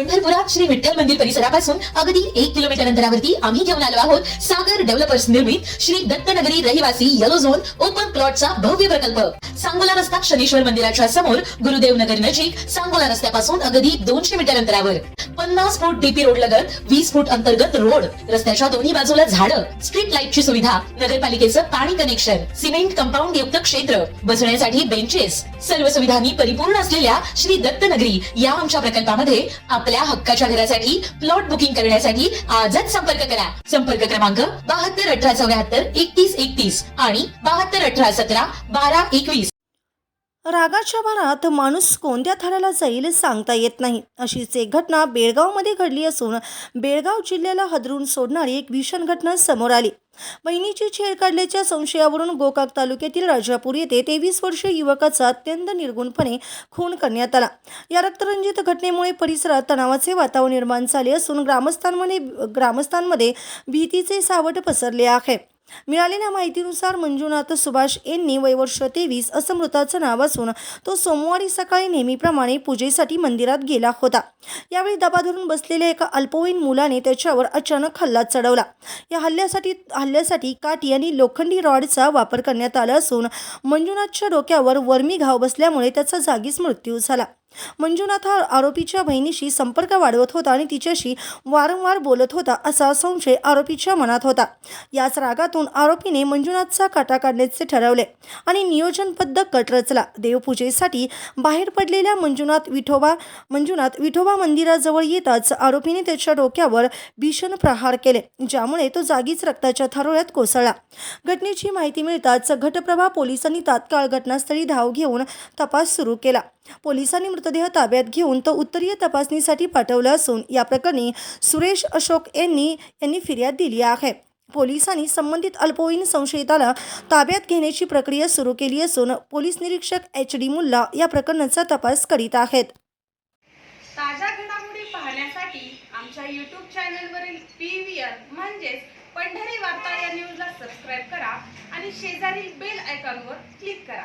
पंढरपुरात श्री विठ्ठल मंदिर परिसरापासून अगदी एक किलोमीटर अंतरावरती आम्ही घेऊन आलो आहोत. सागर डेव्हलपर्स निर्मित श्री दत्तनगरी रहिवासी येलो झोन ओपन प्लॉटचा भव्य प्रकल्प. सांगोला रस्ता शनीश्वर मंदिराच्या समोर गुरुदेव नगर नजीक सांगोला रस्त्यापासून अगदी दोनशे मीटर अंतरावर. पन्नास फूट डीपी रोड लगत वीस फूट अंतर्गत रोड. रस्त्याच्या दोन्ही बाजूला झाडं. स्ट्रीट लाईटची सुविधा नगरपालिकेचं पाणी कनेक्शन सिमेंट कंपाऊंड युक्त क्षेत्र बसण्यासाठी बेंचेस सर्व सुविधांनी परिपूर्ण असलेल्या श्री दत्तनगरी या आमच्या प्रकल्पामध्ये आपल्या हक्काच्या घरासाठी प्लॉट बुकिंग करण्यासाठी आजच संपर्क करा. संपर्क क्रमांक बहात्तर अठरा चौऱ्याहत्तर एकतीस एकतीस आणि बहात्तर अठरा सतरा बारा एकवीस. रागाच्या भरात माणूस कोणत्या थराला जाईल सांगता येत नाही. अशीच एक घटना बेळगावमध्ये घडली असून बेळगाव जिल्ह्याला हदरून सोडणारी एक भीषण घटना समोर आली. बहिणीची छेड काढल्याच्या संशयावरून गोकाक तालुक्यातील राजापूर येथे तेवीस वर्षीय युवकाचा अत्यंत निर्गुणपणे खून करण्यात आला. या रक्तरंजित घटनेमुळे परिसरात तणावाचे वातावरण निर्माण झाले असून ग्रामस्थांमध्ये ग्रामस्थांमध्ये भीतीचे सावट पसरले आहे. मिळालेल्या माहितीनुसार मंजुनाथ सुभाष यांनी वयवर्ष तेवीस असं मृताचं नाव असून तो सोमवारी सकाळी नेहमीप्रमाणे पूजेसाठी मंदिरात गेला होता. यावेळी दबा धरून बसलेल्या एका अल्पवयीन मुलाने त्याच्यावर अचानक हल्ला चढवला. या हल्ल्यासाठी हल्ल्यासाठी काठी आणि लोखंडी रॉडचा वापर करण्यात आला असून मंजुनाथच्या डोक्यावर वर्मी घाव बसल्यामुळे त्याचा जागीच मृत्यू झाला. मंजुनाथ हा आरोपीच्या बहिणीशी संपर्क वाढवत होता आणि तिच्याशी वारंवार बोलत होता असा संशय आरोपीच्या मनात होता. याच रागातून आरोपीने मंजुनाथचा काटा काढण्याचे ठरवले आणि नियोजनबद्ध कट रचला. देवपूजेसाठी बाहेर पडलेल्या मंजुनाथ विठोबा मंजुनाथ विठोबा मंदिराजवळ येताच आरोपीने त्याच्या डोक्यावर भीषण प्रहार केले ज्यामुळे तो जागीच रक्ताच्या थारोळ्यात कोसळला. घटनेची माहिती मिळताच घटप्रभा पोलिसांनी तात्काळ घटनास्थळी धाव घेऊन तपास सुरू केला. पोलिसांनी मृतदेह ताब्यात घेऊन तो उत्तरीय तपासणीसाठी पाठवला असून या प्रकरणी सुरेश अशोक यांनी यांनी फिर्याद दिली आहे. पोलिसांनी संबंधित अल्पवयीन संशयिताला ताब्यात घेण्याची प्रक्रिया सुरू केली असून पोलीस निरीक्षक एच डी मुल्ला या प्रकरणाचा तपास करीत आहेत. ताज्या घडामोडी पाहण्यासाठी आमच्या यूट्यूब चॅनलवरील पी व्ही आर म्हणजेच पंढरी वार्ता या न्यूजला सबस्क्राईब करा आणि शेजारील बेल आयकॉनवर क्लिक करा.